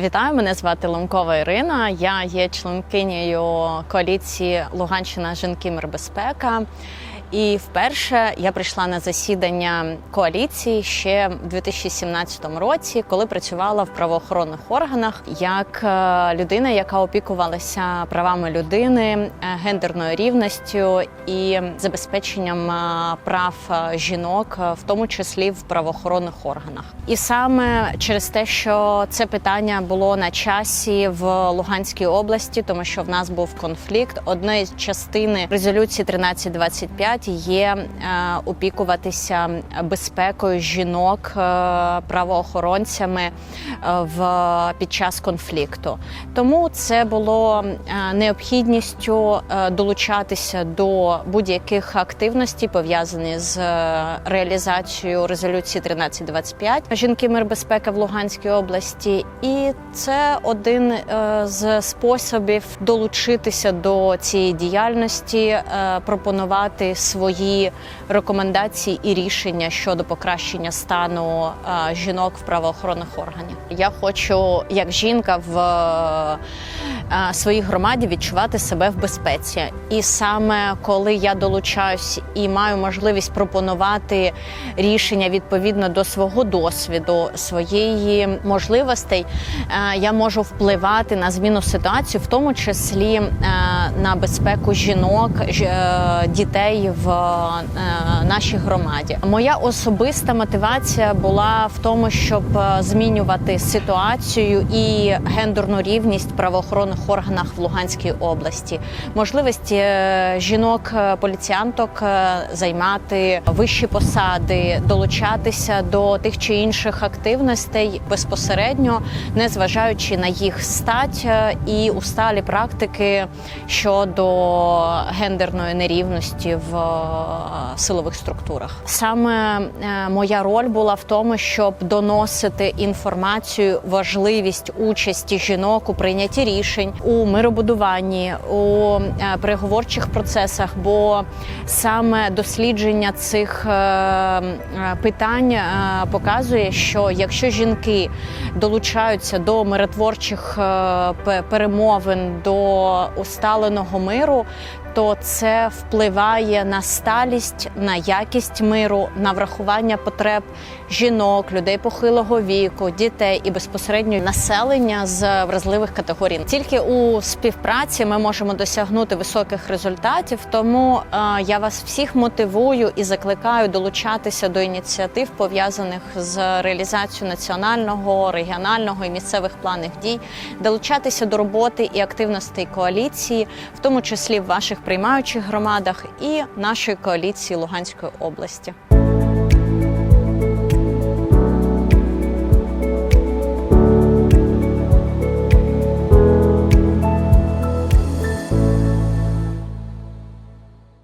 Вітаю, мене звати Ломкова Ірина. Я є членкинею коаліції Луганщина Жінки Мирбезпека. І вперше я прийшла на засідання коаліції ще в 2017 році, коли працювала в правоохоронних органах як е, людина, яка опікувалася правами людини, е, гендерною рівністю і забезпеченням е, прав жінок, в тому числі в правоохоронних органах. І саме через те, що це питання було на часі в Луганській області, тому що в нас був конфлікт. Одної частини резолюції 1325 є е, опікуватися безпекою жінок е, правоохоронцями е, в під час конфлікту. Тому це було необхідністю долучатися до будь-яких активностей пов'язаних з реалізацією резолюції 1325 жінки мир безпека в Луганській області, і це один з способів долучитися до цієї діяльності, пропонувати свої рекомендації і рішення щодо покращення стану е, жінок в правоохоронних органах. Я хочу, як жінка в е, своїй громаді, відчувати себе в безпеці. І саме коли я долучаюсь і маю можливість пропонувати рішення відповідно до свого досвіду, своєї можливостей, е, я можу впливати на зміну ситуації, в тому числі на безпеку жінок, е, дітей в е, нашій громаді. Моя особиста мотивація була в тому, щоб е, змінювати ситуацію і гендерну рівність в правоохоронних органах в Луганській області, можливість жінок поліціянток е, займати вищі посади, долучатися до тих чи інших активностей безпосередньо, не зважаючи на їх стать і усталі практики щодо гендерної нерівності в е, силових структурах. Саме е, моя роль була в тому, щоб доносити інформацію, важливість участі жінок у прийнятті рішень у миробудуванні, у е, переговорчих процесах, бо саме дослідження цих питань показує, що якщо жінки долучаються до миротворчих перемовин до усталеного миру, то це впливає на сталість, на якість миру, на врахування потреб жінок, людей похилого віку, дітей і безпосередньо населення з вразливих категорій. Тільки у співпраці ми можемо досягнути високих результатів. Тому е, я вас всіх мотивую і закликаю долучатися до ініціатив пов'язаних з реалізацією національного, регіонального і місцевих планів дій, долучатися до роботи і активностей коаліції, в тому числі ваших приймаючих громадах і нашої коаліції Луганської області.